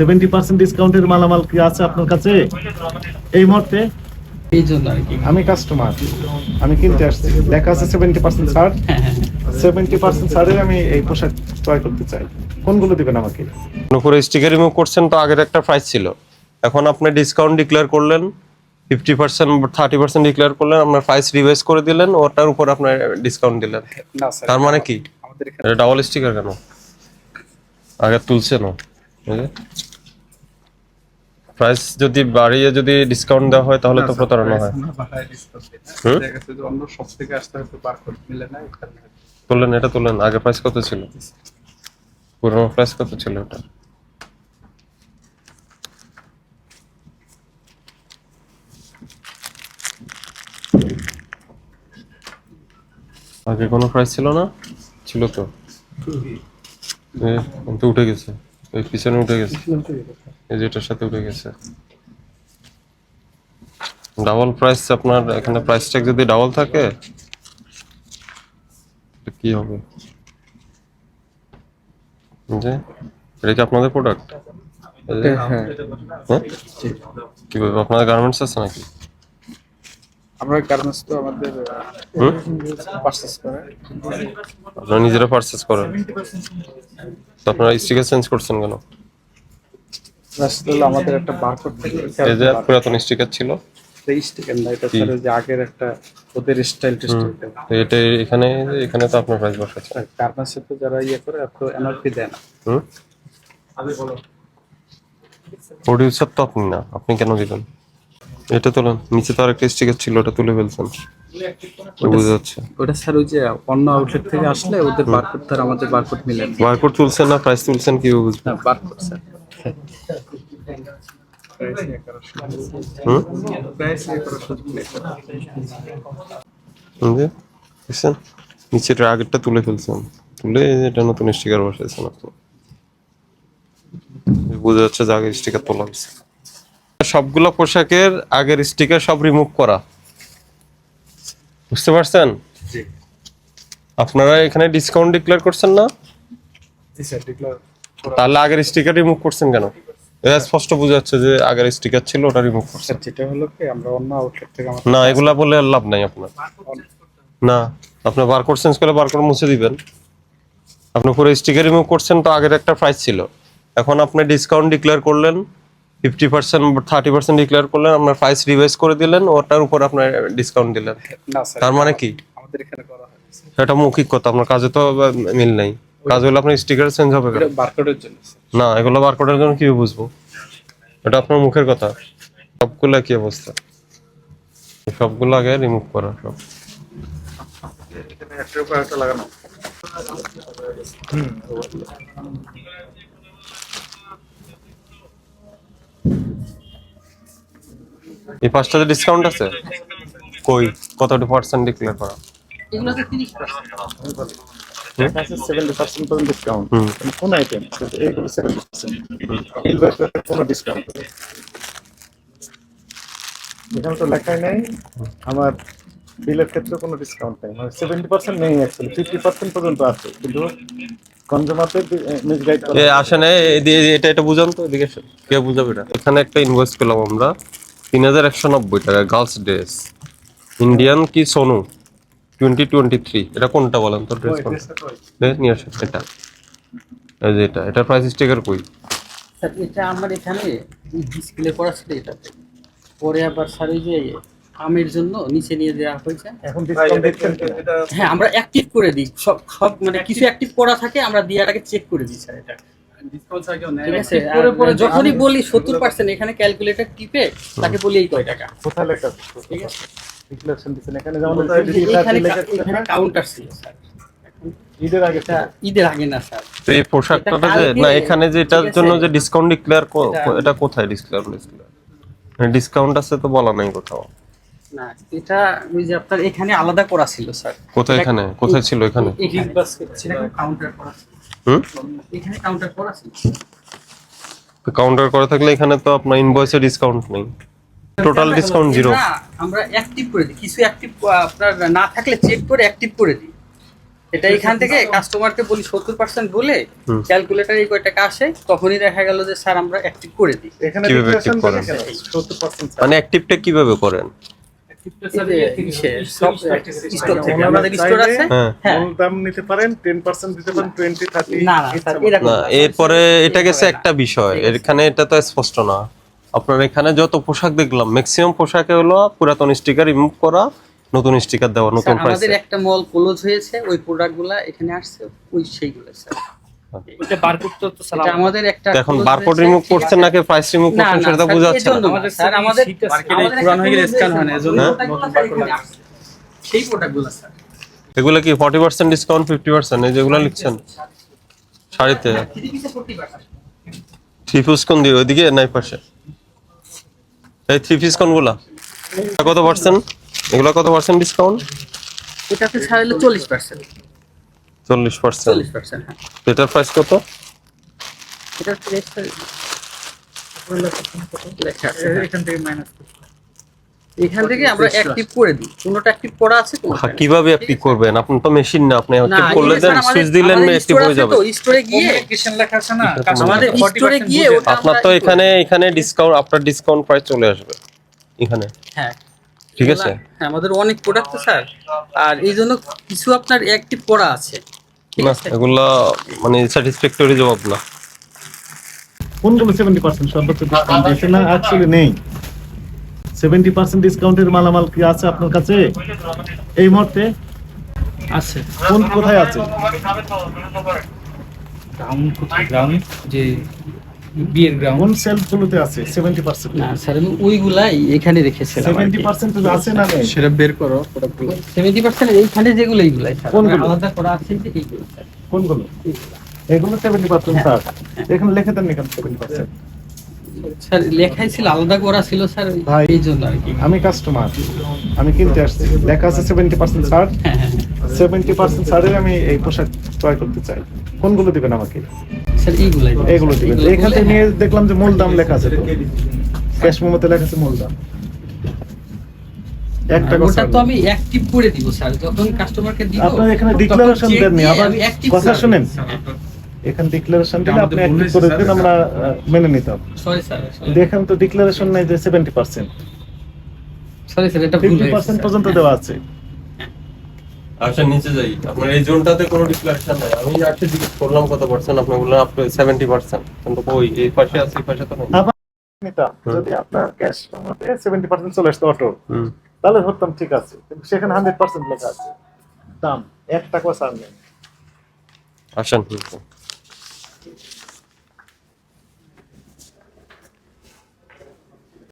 Seventy percent ডিসকাউন্টের মালামাল কি আছে আপনার কাছে? এই মুহূর্তে? এই জন্য আর কি। আমি কাস্টমার আমি কিনতে আসছি। দেখা আছে সেভেন্টি পার্সেন্ট ছাড়। সেভেন্টি পার্সেন্ট ছাড়ে আমি এই পোশাক ক্রয় করতে চাই। কোনগুলো দিবেন আমাকে? উপরে স্টিকার রিমুভ করছেন তো আগের একটা প্রাইস ছিল। এখন আপনি ডিসকাউন্ট ডিক্লেয়ার করলেন fifty percent thirty percent declare করলেন আপনার প্রাইস রিভাইজ করে দিলেন ওটার উপর আপনার ডিসকাউন্ট দিলেন। তার মানে কি? ডাবল স্টিকার কেন? আগে তুলছে না। প্রাইস যদি বাড়িয়ে যদি ডিসকাউন্ট দেওয়া হয় তাহলে তো প্রতারণা হয়। হুম? দেখা গেছে যে অন্য সব থেকে আসতে হয়তো বারকোড মিলে না তুললেন এটা তুললেন আগে প্রাইস কত ছিল? পুরোনো প্রাইস কত ছিল এটা? আগে কোনো প্রাইস ছিল না? ছিল তো। কিন্তু উঠে গেছে। এই পিছনে উঠে গেছে। এই সাথে উঠে গেছে। ডাবল প্রাইস আপনার এখানে প্রাইস ট্যাগ যদি ডাবল থাকে কি হবে? যে এটা কি আপনাদের প্রোডাক্ট হ্যাঁ কি বলব আপনাদের গার্মেন্টস আছে নাকি? আমরা গার্মেন্টস তো আমাদের পারচেজ করে। আপনারা নিজেরা পারচেস করেন। তো আপনারা স্টিকার চেঞ্জ করছেন কেন? আমাদের একটা বারকোড এই যে পুরাতন স্টিকার ছিল। স্টিকার না এটা স্যার যে আগের একটা ওদের স্টাইল তো এটা এখানে এখানে তো আপনার প্রাইস বসাচ্ছে। গার্মেন্টস তো যারা ইয়ে করে তো এনআরপি দেয় না। হুম? প্রডিউসার তো আপনি না আপনি কেন দিবেন? এটা তোলেন নিচে তো আরেকটা স্টিকার ছিল ওটা তুলে ফেলছেন। বুঝা যাচ্ছে। ওটা স্যার ওই যে অন্য আউটলেট থেকে আসলে ওদের বারকোড তার আমাদের বারকোড মিলে। বারকোড তুলছেন না প্রাইস তুলছেন কি বুঝবেন না বারকোড স্যার দেখছেন? নিচের আগেরটা তুলে ফেলছেন। তুলে এটা নতুন স্টিকার বসাইছেন আপনি। বোঝা যাচ্ছে যে আগের স্টিকার তোলা হয়েছে। সবগুলো পোশাকের আগের স্টিকার সব রিমুভ করা। বুঝতে পারছেন? আপনারা এখানে ডিসকাউন্ট ডিক্লেয়ার করছেন না? জি স্যার ডিক্লার তাহলে আগের স্টিকার রিমুভ করছেন কেন? এটা স্পষ্ট বোঝা যাচ্ছে যে আগের স্টিকার ছিল ওটা রিমুভ করছেন। যেটা হলো কি আমরা অন্য আউটলেট থেকে না এগুলা বলে লাভ নাই আপনার। না আপনি বারকোড চেঞ্জ করে বারকোড মুছে দিবেন। আপনি পুরো স্টিকার রিমুভ করছেন তো আগের একটা প্রাইস ছিল। এখন আপনি ডিসকাউন্ট ডিক্লেয়ার করলেন fifty percent thirty percent declare করলেন আপনার প্রাইস রিভাইজ করে দিলেন ওটার উপর আপনার ডিসকাউন্ট দিলেন। তার মানে কি? আমাদের এখানে করা হয় সেটা মৌখিক কথা আপনার কাজে তো মিল নাই। কাজ হলে আপনার স্টিকার চেঞ্জ হবে কেন? এটা বারকোডের জন্য না এগুলো বারকোডের জন্য কি বুঝব? এটা আপনার মুখের কথা। সবগুলা কি অবস্থা? সবগুলো আগে রিমুভ করা সব। লাগানো এই পাঁচটাতে ডিসকাউন্ট আছে? কই? কতটা পার্সেন্ট ডিক্লেয়ার করা? সেভেন্টি পার্সেন্ট পর্যন্ত ডিসকাউন্ট কোন আইটেম এইগুলো সেভেন্টি পার্সেন্ট কোনো ডিসকাউন্ট এখানে তো লেখাই নেই। আমার বিলের ক্ষেত্রে কোনো ডিসকাউন্ট নেই। মানে সেভেন্টি পার্সেন্ট নেই অ্যাকচুয়ালি ফিফটি পার্সেন্ট পর্যন্ত আছে। কিন্তু কনজুমারদের মিসগাইড করা আসে না এটা এটা বুঝান তো এদিকে। কে বুঝাবে এটা? এখানে একটা ইনভয়েস পেলাম আমরা। তিন হাজার একশো নব্বই টাকা গার্লস ড্রেস ইন্ডিয়ান কি সোনু টোয়েন্টি টোয়েন্টি থ্রি। এটা কোনটা বলেন? তো ড্রেস কোনটা? নিয়ে আসেন এটা। এই যে এটা এটা প্রাইস স্টিকার কই? স্যার এটা আমার এখানে ডিসপ্লে করা ছিল এটাতে। পরে আবার স্যার ওই যে আমের জন্য নিচে নিয়ে দেওয়া হয়েছে। এখন? হ্যাঁ আমরা অ্যাক্টিভ করে দিই। সব সব মানে কিছু অ্যাক্টিভ করা থাকে আমরা দিয়াটাকে চেক করে দিই স্যার এটা। ডিসকাউন্ট ছাড়া কেউ নেয়? ঠিক আছে পরে পরে যখনই বলি সত্তর পার্সেন্ট এখানে ক্যালকুলেটর টিপে তাকে বলি এই কয় টাকা। কোথায় লেখা ঠিক আছে। ডিক্লারেশন দিচ্ছেন এখানে যেমন কাউন্টার ছিল স্যার ঈদের আগে এটা ঈদের আগে না স্যার তো এই পোশাকটাতে যে না এখানে যে এটার ঠিক আছে। জন্য যে ডিসকাউন্ট ডিক্লেয়ার এটা- এটা কোথায় ডিসক্লেয়ার ডিসকাউন্ট আছে তো বলা নাই কোথাও। না এটা ওই যে আপনার এখানে আলাদা করা ছিল স্যার কোথায় এখানে? কোথায় ছিল এখানে? এখানে। কাউন্টার করা হুম? এখানে কাউন্টার করা ছিল। কাউন্টার করা থাকলে এখানে তো আপনার ইনভয়েসে ডিসকাউন্ট নেই। টোটাল ডিসকাউন্ট জিরো না আমরা অ্যাক্টিভ করে দিই। কিছু অ্যাক্টিভ আপনার না থাকলে চেক করে অ্যাক্টিভ করে দিই। এটা এখান থেকে কাস্টমারকে বলি। সত্তর পার্সেন্ট বলে। ক্যালকুলেটার এই কয় টাকা আসে তখনই দেখা গেল যে স্যার আমরা অ্যাক্টিভ করে দিই। এখানে কীভাবে active করেন? 70% মানে অ্যাক্টিভটা কীভাবে করেন? থেকে আমাদের স্টোর আছে? মূল দাম নিতে পারেন 10% দিতে পারেন 20 30 না না স্যার এরকম না এরপরে এটা গেছে একটা বিষয় এখানে এটা তো স্পষ্ট না। আপনার এখানে যত পোশাক দেখলাম ম্যাক্সিমাম পোশাকে হলো পুরাতন স্টিকার রিমুভ করা নতুন স্টিকার দেওয়া নতুন প্রাইসে আমাদের একটা মল ক্লোজ হয়েছে ওই প্রোডাক্টগুলা এখানে আসছে ওই সেইগুলো স্যার। ওইটা বারকোড তো তো আমাদের একটা এখন বারকোড রিমুভ করছেন নাকি প্রাইস রিমুভ করছেন সেটা বোঝা যাচ্ছে না। না। আমাদের স্যার, আমাদের মার্কেটে আমাদের হয়ে গেলে স্ক্যান না এজন্য? নতুন বারকোড সেই প্রোডাক্টগুলো স্যার। এগুলো কি forty percent discount fifty percent এই যেগুলো লিখছেন? শাড়িতে। থ্রি পিসে 40% থ্রি পিস কোন দিয়ে ওইদিকে নাই পাশে? এই থ্রি পিস কোনগুলা কত পার্সেন্ট এগুলো কত পার্সেন্ট ডিসকাউন্ট এটাতে ছাড় হলো চল্লিশ পার্সেন্ট চল্লিশ পার্সেন্ট চল্লিশ পার্সেন্ট হ্যাঁ। এটার প্রাইস কত? এটার প্রাইসটা লেখা। এখান থেকে মাইনাস এখান থেকে আমরা অ্যাক্টিভ করে দিই। কোনোটা অ্যাক্টিভ করা আছে কোনোটা হ্যাঁ, কীভাবে অ্যাক্টিভ করবেন? আপনি তো মেশিন না আপনি অ্যাক্টিভ করলে দেন সুইচ দিলেন অ্যাক্টিভ হয়ে যাবে তো, store-এ গিয়ে কমিউনিকেশন লেখা আছে না? আমাদের স্টোরে গিয়ে ওটা আপনার তো এখানে এখানে ডিসকাউন্ট আপনার ডিসকাউন্ট প্রাইস চলে আসবে এখানে। হ্যাঁ। ঠিক আছে? হ্যাঁ আমাদের অনেক প্রোডাক্ট তো স্যার আর এই জন্য কিছু আপনার অ্যাক্টিভ করা আছে। না এগুলা মানে স্যাটিসফ্যাক্টরি জবাব না। কোনগুলো 70% সর্বোচ্চ ডিসকাউন্ট দিয়েছে না? অ্যাকচুয়ালি নেই। 70% ডিসকাউন্টের মালামাল কি আছে আপনার কাছে? এই মুহূর্তে? আছে। কোন কোথায় আছে? গ্রাউন্ড কোথায়? গ্রাউন্ড যে বিয়ের গ্রাউন্ড সেলফগুলোতে আছে? 70% না স্যার আমি ওইগুলাই এখানে রেখেছিলাম 70% আছে না সেটা বের করো প্রোডাক্টগুলো সেভেন্টি পার্সেন্ট এইখানে যেগুলো এইগুলাই স্যার কোনগুলো? আলাদা করা আছে যে এইগুলো কোনগুলো? এগুলো 70% স্যার এখানে লিখে দেন এখানে 70% স্যার লেখাই ছিল আলাদা করা ছিল স্যার ভাই। এই জন্য আর কি। আমি কাস্টমার আমি কিনতে আসছি। লেখা আছে 70% ছাড়। হ্যাঁ হ্যাঁ 70% আমি এই পোশাক ক্রয় করতে চাই। কোনগুলো দিবেন আমাকে? স্যার এইগুলাই এগুলো দিবেন। এখান থেকে নিয়ে হ্যাঁ। দেখলাম যে মূল দাম লেখা আছে তো। ক্যাশ মেমোতে লেখা আছে মূল দাম। একটা কথা তো আমি অ্যাক্টিভ করে দিব স্যার। যখন কাস্টমারকে দিব আপনার এখানে ডিক্লারেশন দেননি। আবার কথা শুনেন। এখানে ডিক্লারেশন দিলে আপনি অ্যাক্টিভ করে দিন আমরা মেনে নিতাম। সরি দেখেন তো ডিক্লারেশন নাই যে 70% সরি স্যার এটা ভুল হয়েছে 50% স্যার। পর্যন্ত দেওয়া আছে। আচ্ছা নিচে যাই। আপনার এই জোনটাতে কোনো ডিক্লারেশন নাই। আমি আজকে জিজ্ঞেস করলাম কত পার্সেন্ট আপনি বললেন আপনি সেভেন্টি পার্সেন্ট কিন্তু ওই এই পাশে আছে এই পাশে তো নেই। আবার নিতাম যদি আপনার ক্যাশ মেমোতে 70% চলে আসতো অটো তাহলে ধরতাম ঠিক আছে। কিন্তু সেখানে 100% লেখা আছে। দাম এক টাকা ছাড় নেই। আসেন হুম।